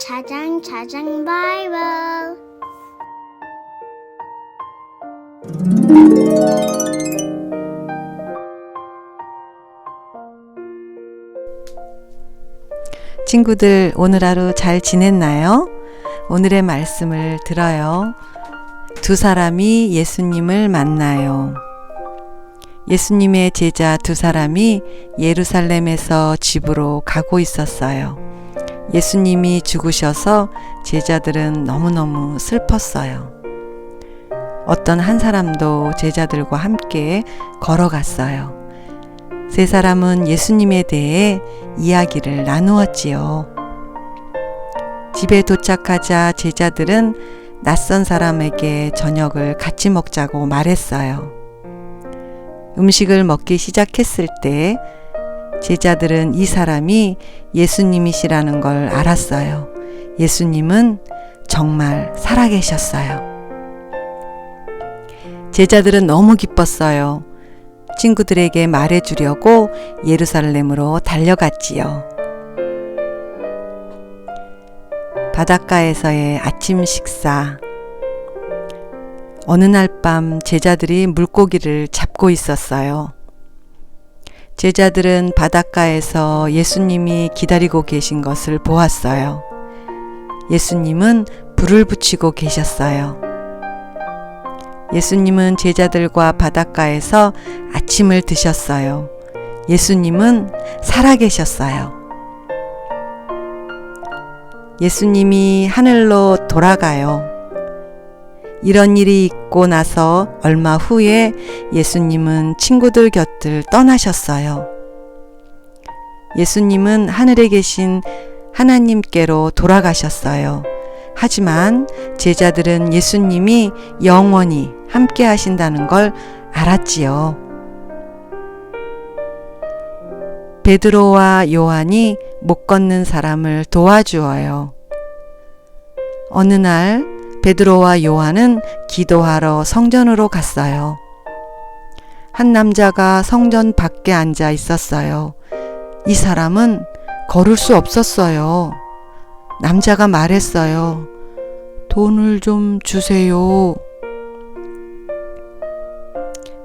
자장 자장 바이블 친구들 오늘 하루 잘 지냈나요? 오늘의 말씀을 들어요. 두 사람이 예수님을 만나요. 예수님의 제자 두 사람이 예루살렘에서 집으로 가고 있었어요. 예수님이 죽으셔서 제자들은 너무너무 슬펐어요. 어떤 한 사람도 제자들과 함께 걸어갔어요. 세 사람은 예수님에 대해 이야기를 나누었지요. 집에 도착하자 제자들은 낯선 사람에게 저녁을 같이 먹자고 말했어요. 음식을 먹기 시작했을 때 제자들은 이 사람이 예수님이시라는 걸 알았어요. 예수님은 정말 살아계셨어요. 제자들은 너무 기뻤어요. 친구들에게 말해주려고 예루살렘으로 달려갔지요. 바닷가에서의 아침 식사. 어느 날 밤 제자들이 물고기를 잡고 있었어요. 제자들은 바닷가에서 예수님이 기다리고 계신 것을 보았어요. 예수님은 불을 붙이고 계셨어요. 예수님은 제자들과 바닷가에서 아침을 드셨어요. 예수님은 살아계셨어요. 예수님이 하늘로 돌아가요. 이런 일이 있고 나서 얼마 후에 예수님은 친구들 곁을 떠나셨어요. 예수님은 하늘에 계신 하나님께로 돌아가셨어요. 하지만 제자들은 예수님이 영원히 함께 하신다는 걸 알았지요. 베드로와 요한이 못 걷는 사람을 도와주어요. 어느 날 베드로와 요한은 기도하러 성전으로 갔어요. 한 남자가 성전 밖에 앉아 있었어요. 이 사람은 걸을 수 없었어요. 남자가 말했어요. 돈을 좀 주세요.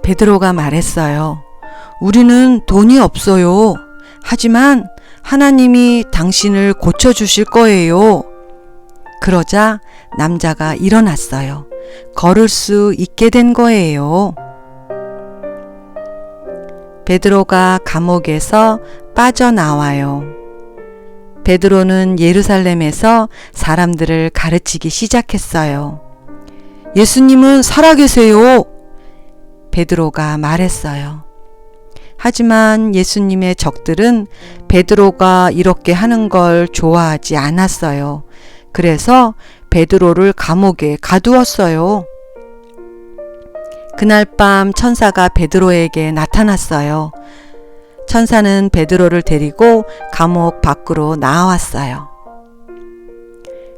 베드로가 말했어요. 우리는 돈이 없어요. 하지만 하나님이 당신을 고쳐주실 거예요. 그러자 남자가 일어났어요. 걸을 수 있게 된 거예요. 베드로가 감옥에서 빠져나와요. 베드로는 예루살렘에서 사람들을 가르치기 시작했어요. 예수님은 살아계세요. 베드로가 말했어요. 하지만 예수님의 적들은 베드로가 이렇게 하는 걸 좋아하지 않았어요. 그래서 베드로를 감옥에 가두었어요. 그날 밤 천사가 베드로에게 나타났어요. 천사는 베드로를 데리고 감옥 밖으로 나왔어요.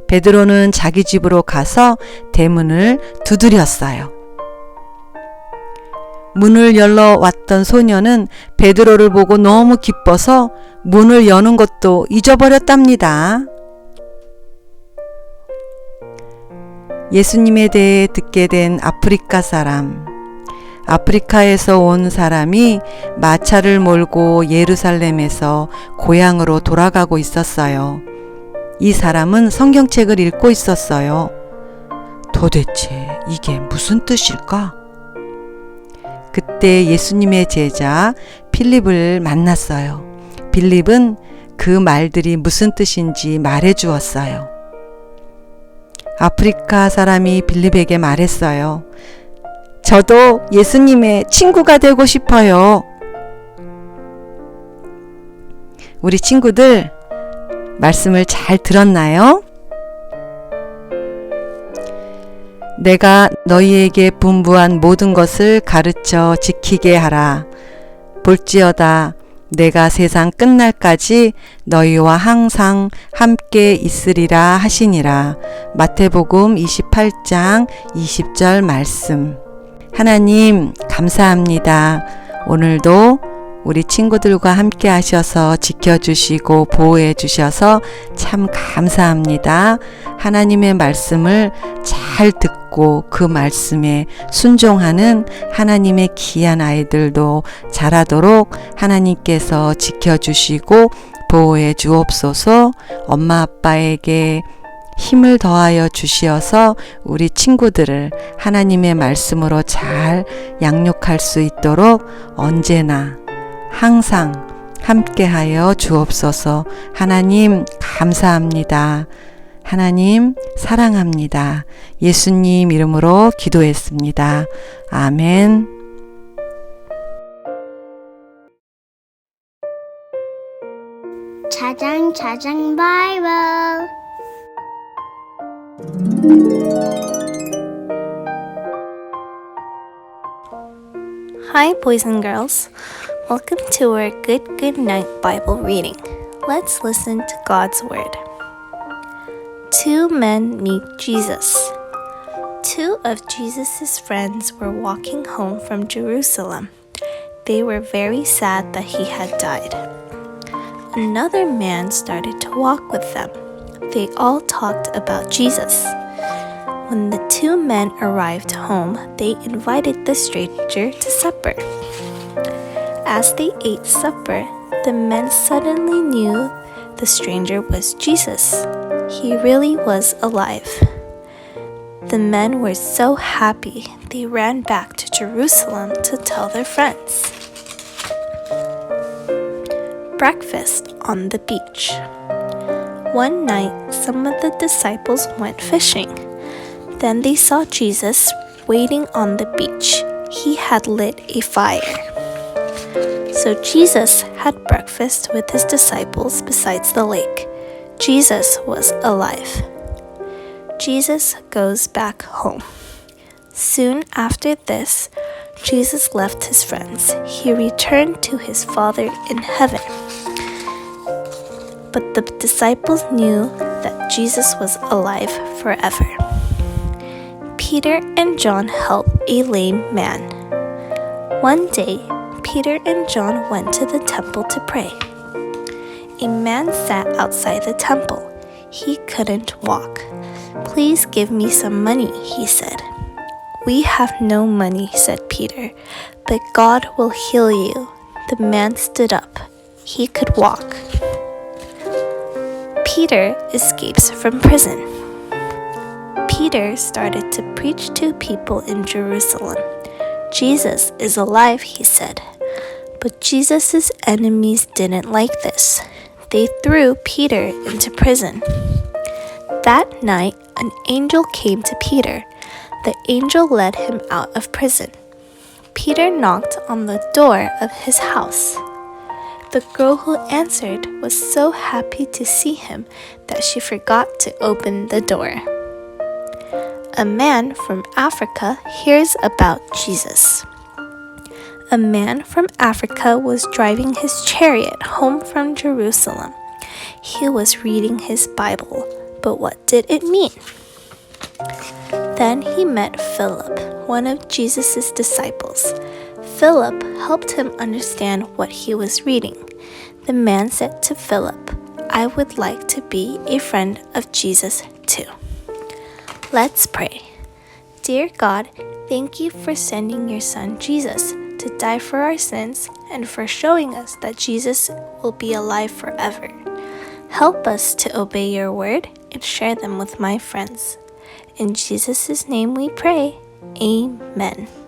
베드로는 자기 집으로 가서 대문을 두드렸어요. 문을 열러 왔던 소녀는 베드로를 보고 너무 기뻐서 문을 여는 것도 잊어버렸답니다. 예수님에 대해 듣게 된 아프리카 사람. 아프리카에서 온 사람이 마차를 몰고 예루살렘에서 고향으로 돌아가고 있었어요. 이 사람은 성경책을 읽고 있었어요. 도대체 이게 무슨 뜻일까? 그때 예수님의 제자 필립을 만났어요. 필립은 그 말들이 무슨 뜻인지 말해 주었어요. 아프리카 사람이 빌립에게 말했어요. 저도 예수님의 친구가 되고 싶어요. 우리 친구들, 말씀을 잘 들었나요? 내가 너희에게 분부한 모든 것을 가르쳐 지키게 하라. 볼지어다 내가 세상 끝날까지 너희와 항상 함께 있으리라 하시니라. 마태복음 28장 20절 말씀. 하나님, 감사합니다. 오늘도 우리 친구들과 함께 하셔서 지켜주시고 보호해 주셔서 참 감사합니다. 하나님의 말씀을 잘 듣고 그 말씀에 순종하는 하나님의 귀한 아이들도 자라도록 하나님께서 지켜주시고 보호해 주옵소서 엄마 아빠에게 힘을 더하여 주시어서 우리 친구들을 하나님의 말씀으로 잘 양육할 수 있도록 언제나 항상 함께하여 주옵소서 하나님 감사합니다. 하나님 사랑합니다. 예수님 이름으로 기도했습니다. 아멘. 자장 자장 바이블 Hi, boys and girls. Welcome to our Good Good Night Bible reading. Let's listen to God's Word. Two men meet Jesus. Two of Jesus' friends were walking home from Jerusalem. They were very sad that he had died. Another man started to walk with them. They all talked about Jesus. When the two men arrived home, they invited the stranger to supper. As they ate supper, the men suddenly knew the stranger was Jesus. He really was alive. The men were so happy they ran back to Jerusalem to tell their friends. Breakfast on the beach. One night, some of the disciples went fishing. Then they saw Jesus waiting on the beach. He had lit a fire. So Jesus had breakfast with his disciples besides the lake. Jesus was alive. Jesus goes back home. Soon after this, Jesus left his friends. He returned to his Father in heaven. But the disciples knew that Jesus was alive forever. Peter and John help a lame man. One day, Peter and John went to the temple to pray. A man sat outside the temple. He couldn't walk. Please give me some money, he said. We have no money, said Peter, but God will heal you. The man stood up. He could walk. Peter escapes from prison. Peter started to preach to people in Jerusalem. Jesus is alive, he said. But Jesus' enemies didn't like this. They threw Peter into prison. That night, an angel came to Peter. The angel led him out of prison. Peter knocked on the door of his house. The girl who answered was so happy to see him that she forgot to open the door. A man from Africa hears about Jesus. A man from Africa was driving his chariot home from Jerusalem. He was reading his Bible, but what did it mean? Then he met Philip, one of Jesus' disciples. Philip helped him understand what he was reading. The man said to Philip, I would like to be a friend of Jesus too. Let's pray. Dear God, thank you for sending your son Jesus to die for our sins and for showing us that Jesus will be alive forever. Help us to obey your word and share them with my friends. In Jesus' name we pray. Amen.